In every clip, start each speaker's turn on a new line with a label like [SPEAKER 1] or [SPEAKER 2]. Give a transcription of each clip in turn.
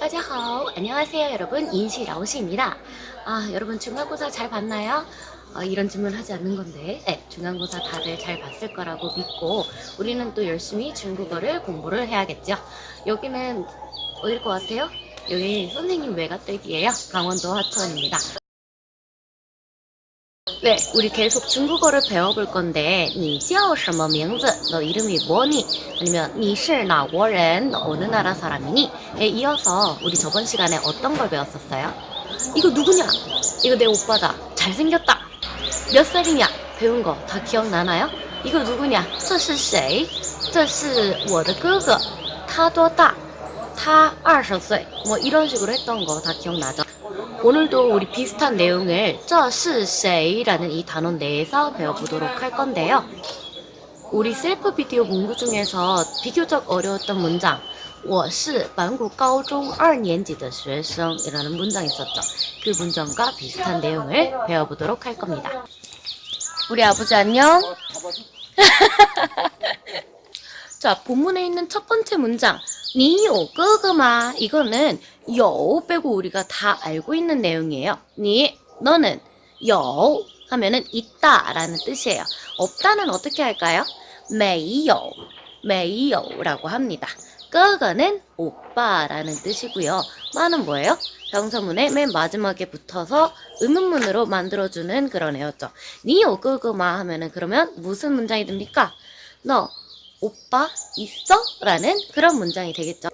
[SPEAKER 1] 다자하오 안녕하세요 여러분. 인시 라오시입니다. 아 여러분 중간고사 잘 봤나요? 어, 이런 질문 하지 않는 건데. 네, 중간고사 다들 잘 봤을 거라고 믿고 우리는 또 열심히 중국어를 공부를 해야겠죠. 여기는 어딜 것 같아요? 여기 선생님 외가댁이에요. 강원도 하천입니다 네, 우리 계속 중국어를 배워볼 건데, 你叫什么名字? 너 이름이 뭐니? 아니면 你是哪国人? 너 어느 나라 사람이니? 에 이어서 우리 저번 시간에 어떤 걸 배웠었어요? 이거 누구냐? 이거 내 오빠다. 잘생겼다. 몇 살이냐? 배운 거 다 기억나나요? 이거 누구냐? 这是谁?这是我的哥哥.他多大?他20岁. 뭐 이런 식으로 했던 거 다 기억나죠? 오늘도 우리 비슷한 내용을 这是谁라는 이 단원 내에서 배워보도록 할 건데요. 우리 셀프 비디오 공부 중에서 비교적 어려웠던 문장 我是板谷高中二年级的学生 이라는 문장 있었죠. 그 문장과 비슷한 내용을 배워보도록 할 겁니다. 우리 아버지 안녕. 자, 본문에 있는 첫 번째 문장. 니요 끄그마 이거는 여 빼고 우리가 다 알고 있는 내용이에요. 니 너는 여 하면은 있다라는 뜻이에요. 없다는 어떻게 할까요? 메이요 메이요라고 합니다. 끄그는 오빠라는 뜻이고요. 마는 뭐예요? 병서문의 맨 마지막에 붙어서 의문문으로 만들어주는 그런 애였죠. 니오그그마 하면은 그러면 무슨 문장이 됩니까? 너 오빠 있어? 라는 그런 문장이 되겠죠.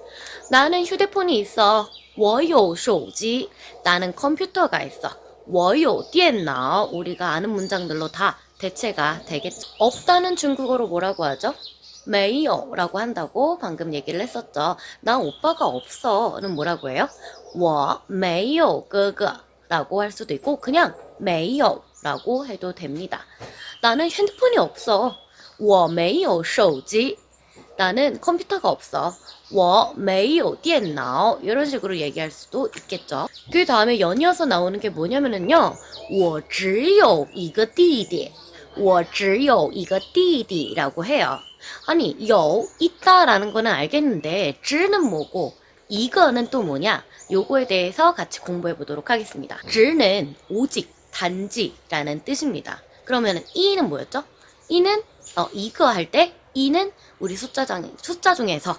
[SPEAKER 1] 나는 휴대폰이 있어. 我有手机. 나는 컴퓨터가 있어. 我有电脑. 우리가 아는 문장들로 다 대체가 되겠죠. 없다는 중국어로 뭐라고 하죠? 没有 라고 한다고 방금 얘기를 했었죠. 난 오빠가 없어는 뭐라고 해요? 我没有哥哥 라고 할 수도 있고 그냥 没有 라고 해도 됩니다. 나는 핸드폰이 없어. 我没有手机. 나는 컴퓨터가 없어. 我没有电脑. 이런 식으로 얘기할 수도 있겠죠. 그 다음에 연이어서 나오는 게 뭐냐면은요. 我只有一个弟弟.我只有一个弟弟 라고 해요. 아니, 有 있다라는 거는 알겠는데 只는 뭐고 이거는 또 뭐냐? 요거에 대해서 같이 공부해 보도록 하겠습니다. 只는 오직, 단지라는 뜻입니다. 그러면 이는 뭐였죠? 이는 어, 이거 할 때 이는 우리 숫자 장, 숫자 중에서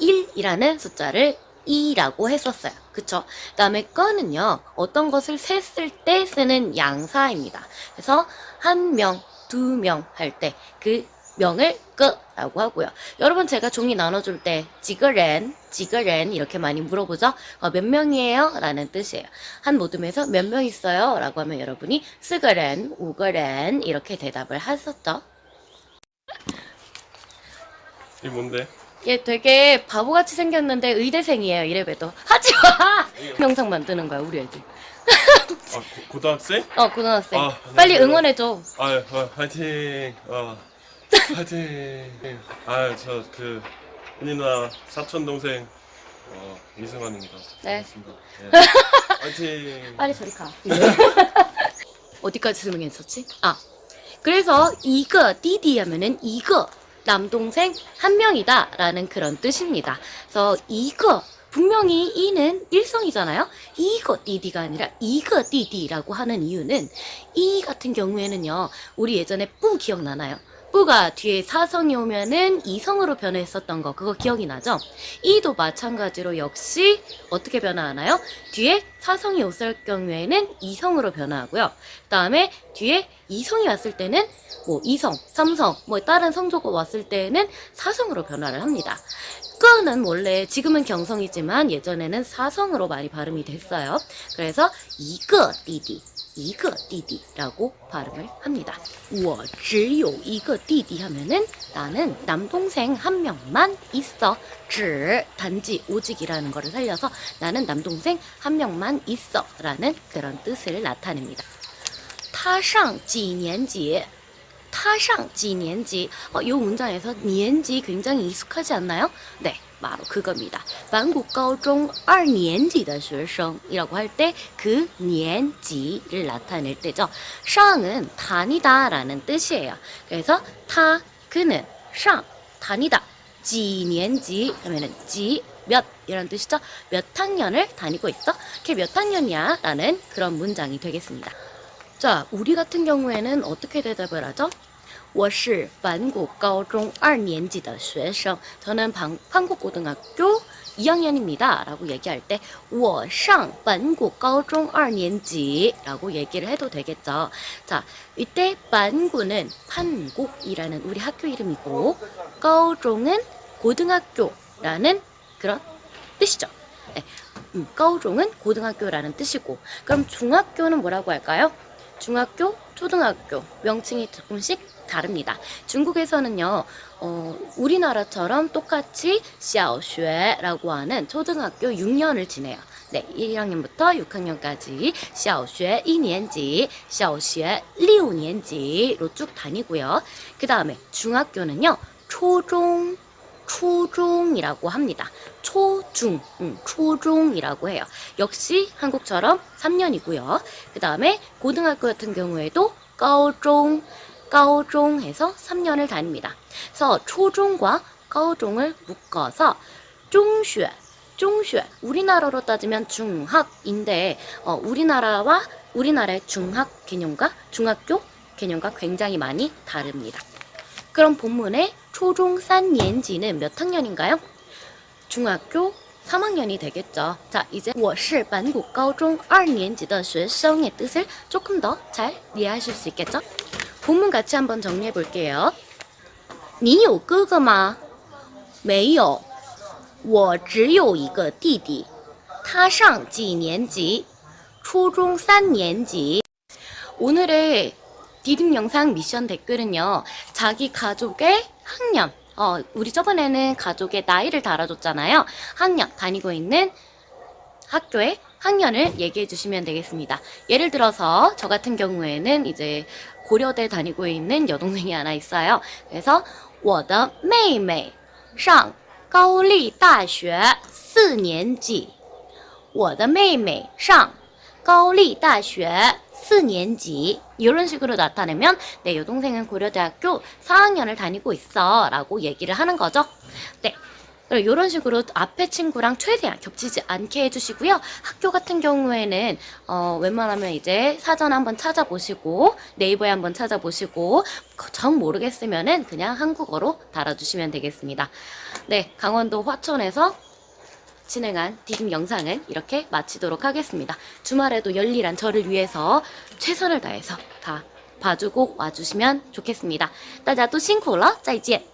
[SPEAKER 1] 1이라는 숫자를 2라고 했었어요. 그쵸? 그 다음에 꺼는요, 어떤 것을 셌을 때 쓰는 양사입니다. 그래서 한 명, 두 명 할 때 그 명을 끄라고 하고요. 여러분 제가 종이 나눠줄 때 지거렌, 지거렌 이렇게 많이 물어보죠. 어, 몇 명이에요? 라는 뜻이에요. 한 모둠에서 몇 명 있어요? 라고 하면 여러분이 스거렌, 우거렌 이렇게 대답을 하셨죠.
[SPEAKER 2] 이 뭔데?
[SPEAKER 1] 얘 되게 바보같이 생겼는데 의대생이에요. 이래봬도 하지 마. 영상 만드는 거야 우리 애들.
[SPEAKER 2] 아, 고, 고등학생?
[SPEAKER 1] 어 고등학생.
[SPEAKER 2] 아,
[SPEAKER 1] 빨리
[SPEAKER 2] 안녕하세요.
[SPEAKER 1] 응원해줘.
[SPEAKER 2] 아, 아 화이팅. 어, 화이팅. 아, 저그 언니나 사촌 동생 어, 이승환입니다.
[SPEAKER 1] 네.
[SPEAKER 2] 반갑습니다. 네. 화이팅.
[SPEAKER 1] 빨리 저리 가. 어디까지 설명했었지? 아, 그래서 이거 띠디 하면은 이거 남동생 한 명이다 라는 그런 뜻입니다. 그래서 이거 분명히 이는 일성이잖아요. 이거 띠디가 아니라 이거 띠디라고 하는 이유는 이 같은 경우에는요. 우리 예전에 뿌 기억나나요? 뿌가 뒤에 사성이 오면은 이성으로 변했었던 거 그거 기억이 나죠? 이도 마찬가지로 역시 어떻게 변화하나요? 뒤에 사성이 왔을 경우에는 이성으로 변화하고요. 그 다음에 뒤에 이성이 왔을 때는 뭐 이성, 삼성, 뭐 다른 성조가 왔을 때는 사성으로 변화를 합니다. 끄는 원래 지금은 경성이지만 예전에는 사성으로 많이 발음이 됐어요. 그래서 이거 띠디, 이거 띠디라고 발음을 합니다. 我只有一个弟弟 하면은 나는 남동생 한 명만 있어. 只 단지 오직이라는 거를 살려서 나는 남동생 한 명만 있어라는 그런 뜻을 나타냅니다. 他上几年级?他上几年级? 어, 이 문장에서 年级 굉장히 익숙하지 않나요? 네, 바로 그겁니다. 만국가오종 2년지의 学生이라고 할 때 그 년지를 나타낼 때죠. 상은 다니다라는 뜻이에요. 그래서 타, 그는, 상, 다니다. 지년지 하면은 지, 몇 이런 뜻이죠. 몇 학년을 다니고 있어? 걔 몇 학년이야? 라는 그런 문장이 되겠습니다. 자, 우리 같은 경우에는 어떻게 대답을 하죠? 我是板谷高中二年级的学生. 저는 방, 한국고등학교 2학년입니다. 라고 얘기할 때, 我上板谷高中二年级 라고 얘기를 해도 되겠죠. 자, 이때 반구는 판국이라는 우리 학교 이름이고,高中은 고등학교라는 그런 뜻이죠. 네, 음, 高中은 고등학교라는 뜻이고, 그럼 중학교는 뭐라고 할까요? 중학교, 초등학교 명칭이 조금씩 다릅니다. 중국에서는요, 어, 우리나라처럼 똑같이 샤오쉐라고 하는 초등학교 6년을 지내요. 네, 1학년부터 6학년까지 샤오쉐 1년지, 샤오쉐 6년지로 쭉 다니고요. 그 다음에 중학교는요, 초종 초중이라고 합니다. 초중, 음, 초중이라고 해요. 역시 한국처럼 3년이고요. 그 다음에 고등학교 같은 경우에도 가오종, 가오종 해서 3년을 다닙니다. 그래서 초중과 가오종을 묶어서 중学, 중学, 우리나라로 따지면 중학인데 어, 우리나라와 우리나라의 중학 개념과 중학교 개념과 굉장히 많이 다릅니다. 그럼 본문의 초중 3年级는 몇 학년인가요? 중학교 3학년이 되겠죠. 자, 이제 我是板谷高中2年级的学生의 뜻을 조금 더 잘 이해하실 수 있겠죠? 본문 같이 한번 정리해 볼게요. 你有哥哥吗?没有.我只有一个弟弟.他上几年级?初中3年级. 오늘의 디딤 영상 미션 댓글은요. 자기 가족의 학년. 어, 우리 저번에는 가족의 나이를 달아줬잖아요. 학년, 다니고 있는 학교의 학년을 얘기해 주시면 되겠습니다. 예를 들어서 저 같은 경우에는 이제 고려대 다니고 있는 여동생이 하나 있어요. 그래서 我的妹妹上高丽大学四年级.我的妹妹上高丽大学 四年지 이런 식으로 나타내면 내 여동생은 고려대학교 4학년을 다니고 있어 라고 얘기를 하는 거죠. 네. 이런 식으로 앞에 친구랑 최대한 겹치지 않게 해주시고요. 학교 같은 경우에는 어, 웬만하면 이제 사전 한번 찾아보시고 네이버에 한번 찾아보시고 그 정 모르겠으면은 그냥 한국어로 달아주시면 되겠습니다. 네, 강원도 화천에서 진행한 디딤 영상은 이렇게 마치도록 하겠습니다. 주말에도 열일한 저를 위해서 최선을 다해서 다 봐주고 와주시면 좋겠습니다. 大家都辛苦了，再见。